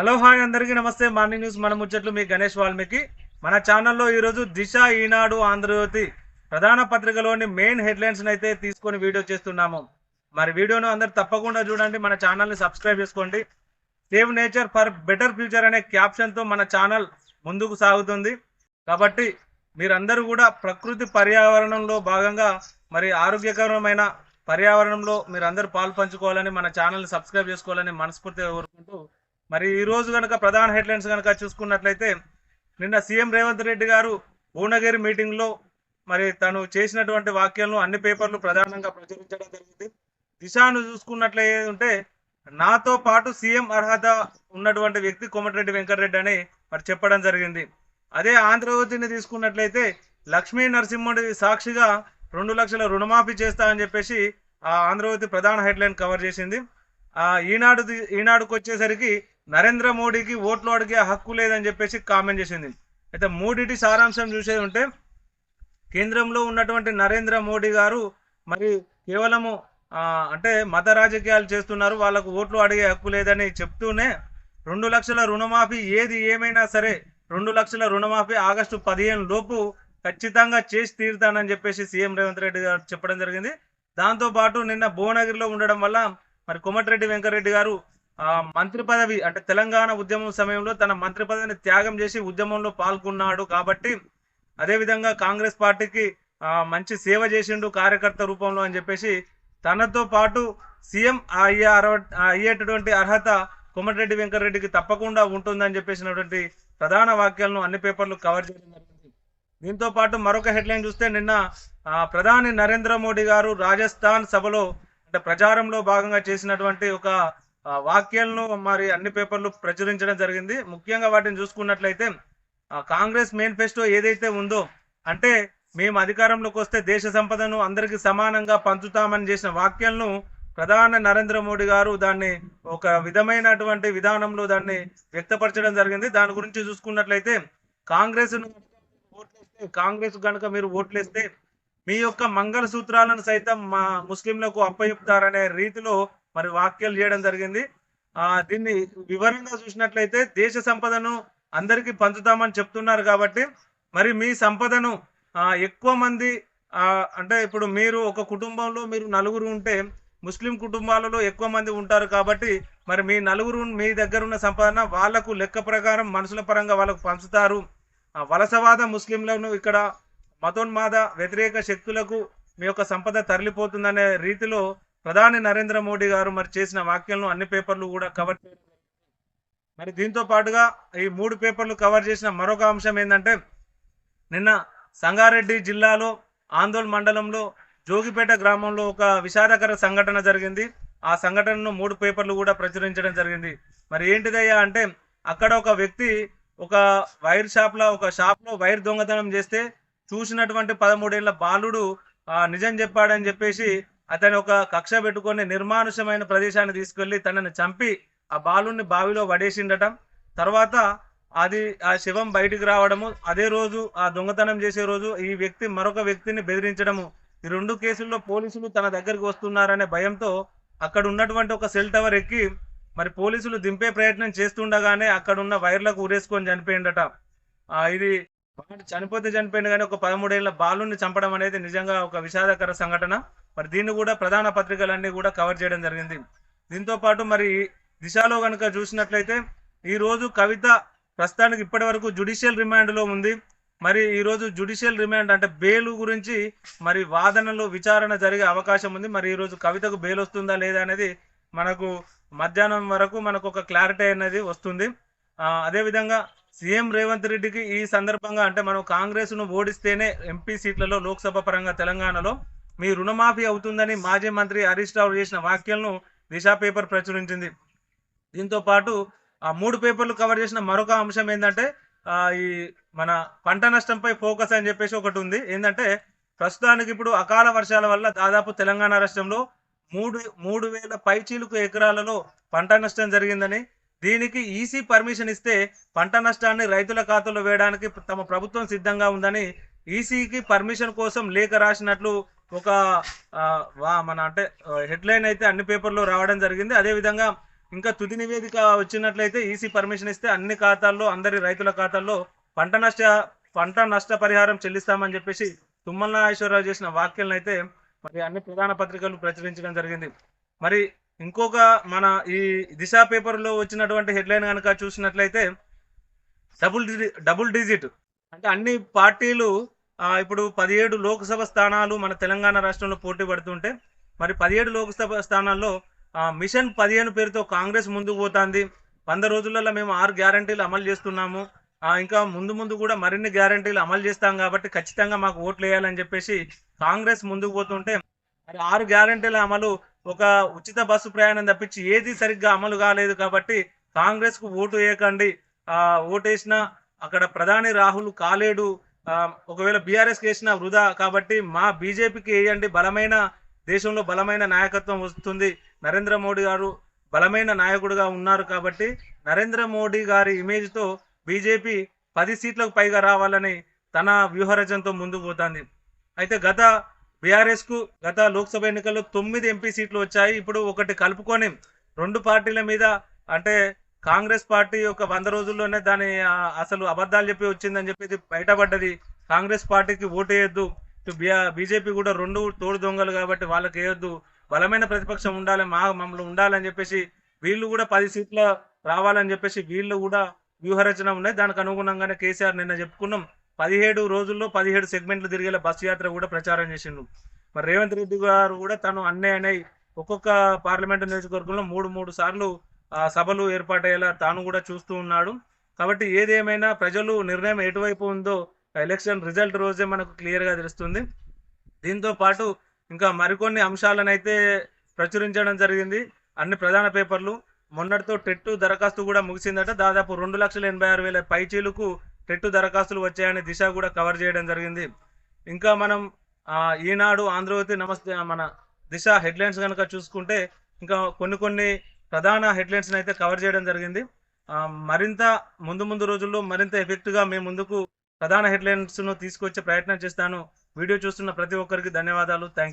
Hello hi అందరికీ నమస్తే. Morning news మన ముచ్చట్లు మీ గణేష్ వాల్మీకి. మన ఛానల్లో ఈరోజు దిశ ఈనాడు ఆంధ్రజ్యోతి ప్రధాన పత్రికలోని మెయిన్ హెడ్లైన్స్ అయితే తీసుకొని వీడియో చేస్తున్నాము. మరి వీడియోను అందరు తప్పకుండా చూడండి మన ఛానల్ని సబ్స్క్రైబ్ చేసుకోండి. Save nature for better future అనే క్యాప్షన్తో మన ఛానల్ ముందుకు సాగుతుంది. కాబట్టి మీరందరూ కూడా ప్రకృతి పర్యావరణంలో భాగంగా మరి ఆరోగ్యకరమైన పర్యావరణంలో మీరందరూ పాలు పంచుకోవాలని మన ఛానల్ని సబ్స్క్రైబ్ చేసుకోవాలని మనస్ఫూర్తిగా కోరుకుంటూ మరి ఈ రోజు కనుక ప్రధాన హెడ్లైన్స్ కనుక చూసుకున్నట్లయితే నిన్న సీఎం రేవంత్ రెడ్డి గారు భువనగిరి మీటింగ్లో మరి తను చేసినటువంటి వాక్యాలను అన్ని పేపర్లు ప్రధానంగా ప్రచురించడం జరిగింది. దిశాను చూసుకున్నట్లయితే ఉంటే నాతో పాటు సీఎం అర్హత ఉన్నటువంటి వ్యక్తి కోమటిరెడ్డి వెంకటరెడ్డి అని మరి చెప్పడం జరిగింది. అదే ఆంధ్రజ్యోతిని తీసుకున్నట్లయితే లక్ష్మీ నరసింహుడి సాక్షిగా రెండు లక్షల రుణమాఫీ చేస్తా అని చెప్పేసి ఆ ఆంధ్రజ్యోతి ప్రధాన హెడ్లైన్ కవర్ చేసింది. ఆ ఈనాడు ఈనాడుకు వచ్చేసరికి నరేంద్ర మోడీకి ఓట్లు అడిగే హక్కు లేదని చెప్పేసి కామెంట్ చేసింది. అయితే మూడిటి సారాంశం చూసేది ఉంటే కేంద్రంలో ఉన్నటువంటి నరేంద్ర మోడీ గారు మరి కేవలము అంటే మత రాజకీయాలు చేస్తున్నారు వాళ్ళకు ఓట్లు అడిగే హక్కు లేదని చెప్తూనే రెండు లక్షల రుణమాఫీ ఏది ఏమైనా సరే రెండు లక్షల రుణమాఫీ ఆగస్టు పదిహేను లోపు ఖచ్చితంగా చేసి తీరుతానని చెప్పేసి సీఎం రేవంత్ రెడ్డి గారు చెప్పడం జరిగింది. దాంతో పాటు నిన్న భువనగిరిలో ఉండడం వల్ల మరి కోమటిరెడ్డి వెంకరెడ్డి గారు మంత్రి పదవి అంటే తెలంగాణ ఉద్యమం సమయంలో తన మంత్రి పదవిని త్యాగం చేసి ఉద్యమంలో పాల్గొన్నాడు కాబట్టి అదేవిధంగా కాంగ్రెస్ పార్టీకి మంచి సేవ చేసిండు కార్యకర్త రూపంలో అని చెప్పేసి తనతో పాటు సీఎం అయ్యే అయ్యేటటువంటి అర్హత కోమటిరెడ్డి వెంకటరెడ్డికి తప్పకుండా ఉంటుందని చెప్పేసినటువంటి ప్రధాన వాక్యాలను అన్ని పేపర్లు కవర్ చేయడం జరిగింది. దీంతో పాటు మరొక హెడ్లైన్ చూస్తే నిన్న ఆ, ప్రధాని నరేంద్ర మోడీ గారు రాజస్థాన్ సభలో అంటే ప్రచారంలో భాగంగా చేసినటువంటి ఒక వాక్యాలను మరి అన్ని పేపర్లు ప్రచురించడం జరిగింది. ముఖ్యంగా వాటిని చూసుకున్నట్లయితే కాంగ్రెస్ మేనిఫెస్టో ఏదైతే ఉందో అంటే మేము అధికారంలోకి వస్తే దేశ సంపదను అందరికీ సమానంగా పంచుతామని చేసిన వాక్యాలను ప్రధాని నరేంద్ర మోడీ గారు దాన్ని ఒక విధమైనటువంటి విధానంలో దాన్ని వ్యక్తపరచడం జరిగింది. దాని గురించి చూసుకున్నట్లయితే కాంగ్రెస్ ఓట్లేస్తే కాంగ్రెస్ కనుక మీరు ఓట్లేస్తే మీ యొక్క మంగళ సూత్రాలను సైతం మా ముస్లింలకు అప్పచెప్తారనే రీతిలో మరి వాక్యాలు చేయడం జరిగింది. ఆ దీన్ని వివరంగా చూసినట్లయితే దేశ సంపదను అందరికీ పంచుతామని చెప్తున్నారు కాబట్టి మరి మీ సంపదను ఎక్కువ మంది అంటే ఇప్పుడు మీరు ఒక కుటుంబంలో మీరు నలుగురు ఉంటే ముస్లిం కుటుంబాలలో ఎక్కువ మంది ఉంటారు కాబట్టి మరి మీ నలుగురు మీ దగ్గర ఉన్న సంపాదన వాళ్ళకు లెక్క ప్రకారం మనుషుల పరంగా వాళ్ళకు పంచుతారు. వలసవాద ముస్లింలను ఇక్కడ మతోన్మాద వ్యతిరేక శక్తులకు మీ యొక్క సంపద తరలిపోతుందనే రీతిలో ప్రధాని నరేంద్ర మోడీ గారు మరి చేసిన వాక్యాలను అన్ని పేపర్లు కూడా కవర్ చేయడం మరి దీంతో పాటుగా ఈ మూడు పేపర్లు కవర్ చేసిన మరొక అంశం ఏంటంటే నిన్న సంగారెడ్డి జిల్లాలో ఆందోళ్ మండలంలో జోగిపేట గ్రామంలో ఒక విషాదకర సంఘటన జరిగింది. ఆ సంఘటనను మూడు పేపర్లు కూడా ప్రచురించడం జరిగింది. మరి ఏంటిదయ్యా అంటే అక్కడ ఒక వ్యక్తి ఒక వైర్ షాప్లో ఒక షాప్లో వైర్ దొంగతనం చేస్తే చూసినటువంటి పదమూడేళ్ళ బాలుడు నిజం చెప్పాడని చెప్పేసి అతను ఒక కక్ష పెట్టుకొని నిర్మానుషమైన ప్రదేశాన్ని తీసుకెళ్ళి తనని చంపి ఆ బాలుని బావిలో వడేసిండటం తర్వాత అది ఆ శవం బయటికి రావడము. అదే రోజు ఆ దొంగతనం చేసే రోజు ఈ వ్యక్తి మరొక వ్యక్తిని బెదిరించడము. ఈ రెండు కేసుల్లో పోలీసులు తన దగ్గరికి వస్తున్నారనే భయంతో అక్కడ ఉన్నటువంటి ఒక సెల్ టవర్ ఎక్కి మరి పోలీసులు దింపే ప్రయత్నం చేస్తుండగానే అక్కడ ఉన్న వైర్లకు ఉరేసుకొని చనిపోయిండట. ఇది వాడు చనిపోతే చనిపోయింది కానీ ఒక పదమూడేళ్ళ బాలుని చంపడం అనేది నిజంగా ఒక విషాదకర సంఘటన. మరి దీన్ని కూడా ప్రధాన పత్రికలన్నీ కూడా కవర్ చేయడం జరిగింది. దీంతో పాటు మరి దిశలో కనుక చూసినట్లయితే ఈరోజు కవిత ప్రస్తుతానికి ఇప్పటి వరకు జుడిషియల్ రిమాండ్లో ఉంది. మరి ఈరోజు జుడిషియల్ రిమాండ్ అంటే బెయిల్ గురించి మరి వాదనలో విచారణ జరిగే అవకాశం ఉంది. మరి ఈరోజు కవితకు బెయిల్ వస్తుందా లేదా అనేది మనకు మధ్యాహ్నం వరకు మనకు ఒక క్లారిటీ అనేది వస్తుంది. అదేవిధంగా సీఎం రేవంత్ రెడ్డికి ఈ సందర్భంగా అంటే మనం కాంగ్రెస్ను ఓడిస్తేనే ఎంపీ సీట్లలో లోక్సభ పరంగా తెలంగాణలో మీ రుణమాఫీ అవుతుందని మాజీ మంత్రి హరీష్ రావు చేసిన వ్యాఖ్యలను దిశా పేపర్ ప్రచురించింది. దీంతో పాటు ఆ మూడు పేపర్లు కవర్ చేసిన మరొక అంశం ఏంటంటే ఈ మన పంట నష్టంపై ఫోకస్ అని చెప్పేసి ఒకటి ఉంది. ఏంటంటే ప్రస్తుతానికి ఇప్పుడు అకాల వర్షాల వల్ల దాదాపు తెలంగాణ రాష్ట్రంలో మూడు మూడు వేల పైచీలకు ఎకరాలలో పంట నష్టం జరిగిందని దీనికి ఈసీ పర్మిషన్ ఇస్తే పంట నష్టాన్ని రైతుల ఖాతాలో వేయడానికి తమ ప్రభుత్వం సిద్ధంగా ఉందని ఈసీకి పర్మిషన్ కోసం లేఖ రాసినట్లు ఒక వా- మన అంటే హెడ్లైన్ అయితే అన్ని పేపర్లో రావడం జరిగింది. అదేవిధంగా ఇంకా తుది నివేదిక వచ్చినట్లయితే ఈసీ పర్మిషన్ ఇస్తే అన్ని ఖాతాల్లో అందరి రైతుల ఖాతాల్లో పంట నష్ట పంట నష్ట పరిహారం చెల్లిస్తామని చెప్పేసి తుమ్మల నాగేశ్వరరావు చేసిన వ్యాఖ్యలను అయితే మరి అన్ని ప్రధాన పత్రికలు ప్రచురించడం జరిగింది. మరి ఇంకొక మన ఈ దిశ పేపర్లో వచ్చినటువంటి హెడ్లైన్ కనుక చూసినట్లయితే డబుల్ డబుల్ డిజిట్ అంటే అన్ని పార్టీలు ఇప్పుడు పదిహేడు లోక్సభ స్థానాలు మన తెలంగాణ రాష్ట్రంలో పోటీ పడుతుంటే మరి పదిహేడు లోక్సభ స్థానాల్లో మిషన్ పదిహేను పేరుతో కాంగ్రెస్ ముందుకు పోతుంది. వంద రోజులలో మేము ఆరు గ్యారంటీలు అమలు చేస్తున్నాము. ఇంకా ముందు ముందు కూడా మరిన్ని గ్యారంటీలు అమలు చేస్తాం కాబట్టి ఖచ్చితంగా మాకు ఓట్లు వేయాలని చెప్పేసి కాంగ్రెస్ ముందుకు పోతుంటే మరి ఆరు గ్యారంటీల అమలు ఒక ఉచిత బస్సు ప్రయాణం తప్పించి ఏది సరిగ్గా అమలు కాలేదు కాబట్టి కాంగ్రెస్కు ఓటు వేయకండి. ఆ ఓటేసిన అక్కడ ప్రధాని రాహుల్ కాలేడు ఆ, ఒకవేళ బీఆర్ఎస్ వేసిన వృధా కాబట్టి మా బీజేపీకి వేయండి. బలమైన దేశంలో బలమైన నాయకత్వం వస్తుంది. నరేంద్ర మోడీ గారు బలమైన నాయకుడిగా ఉన్నారు కాబట్టి నరేంద్ర మోడీ గారి ఇమేజ్తో బీజేపీ పది సీట్లకు పైగా రావాలని తన వ్యూహరచనతో ముందుకు పోతుంది. అయితే గత బీఆర్ఎస్కు గత లోక్సభ ఎన్నికల్లో తొమ్మిది ఎంపీ సీట్లు వచ్చాయి. ఇప్పుడు ఒకటి కలుపుకొని రెండు పార్టీల మీద అంటే కాంగ్రెస్ పార్టీ ఒక వంద రోజుల్లోనే దాని అసలు అబద్ధాలు చెప్పి వచ్చిందని చెప్పి బయటపడ్డది. కాంగ్రెస్ పార్టీకి ఓటు వేయొద్దు. ఇటు బీజేపీ కూడా రెండు తోడు దొంగలు కాబట్టి వాళ్ళకి వేయొద్దు. బలమైన ప్రతిపక్షం ఉండాలి మా మమ్మల్ని ఉండాలని చెప్పేసి వీళ్ళు కూడా పది సీట్ల రావాలని చెప్పేసి వీళ్ళు కూడా వ్యూహరచన ఉన్నాయి. దానికి అనుగుణంగానే కేసీఆర్ నిన్న చెప్పుకున్నాం. పదిహేడు రోజుల్లో పదిహేడు సెగ్మెంట్లు తిరిగేలా బస్సు యాత్ర కూడా ప్రచారం చేసిండు. మరి రేవంత్ రెడ్డి గారు కూడా తను అన్నీ ఒక్కొక్క పార్లమెంటు నియోజకవర్గంలో మూడు మూడు సార్లు సభలు ఏర్పాటయ్యేలా తాను కూడా చూస్తూ ఉన్నాడు. కాబట్టి ఏదేమైనా ప్రజలు నిర్ణయం ఎటువైపు ఉందో ఎలక్షన్ రిజల్ట్ రోజే మనకు క్లియర్గా తెలుస్తుంది. దీంతో పాటు ఇంకా మరికొన్ని అంశాలను అయితే ప్రచురించడం జరిగింది. అన్ని ప్రధాన పేపర్లు. మొన్నటితో టెట్టు దరఖాస్తు కూడా ముగిసిందట. దాదాపు రెండు లక్షల ఎనభై ఆరు వేల పైచీలకు టెట్టు దరఖాస్తులు వచ్చాయని దిశ కూడా కవర్ చేయడం జరిగింది. ఇంకా మనం ఈనాడు ఆంధ్రవతి నమస్తే మన దిశ హెడ్లైన్స్ కనుక చూసుకుంటే ఇంకా కొన్ని కొన్ని ప్రధాన హెడ్లైన్స్ని అయితే కవర్ చేయడం జరిగింది. మరింత ముందు ముందు రోజుల్లో మరింత ఎఫెక్ట్గా మేము ముందుకు ప్రధాన హెడ్లైన్స్ను తీసుకొచ్చే ప్రయత్నం చేస్తాను. వీడియో చూస్తున్న ప్రతి ఒక్కరికి ధన్యవాదాలు. థ్యాంక్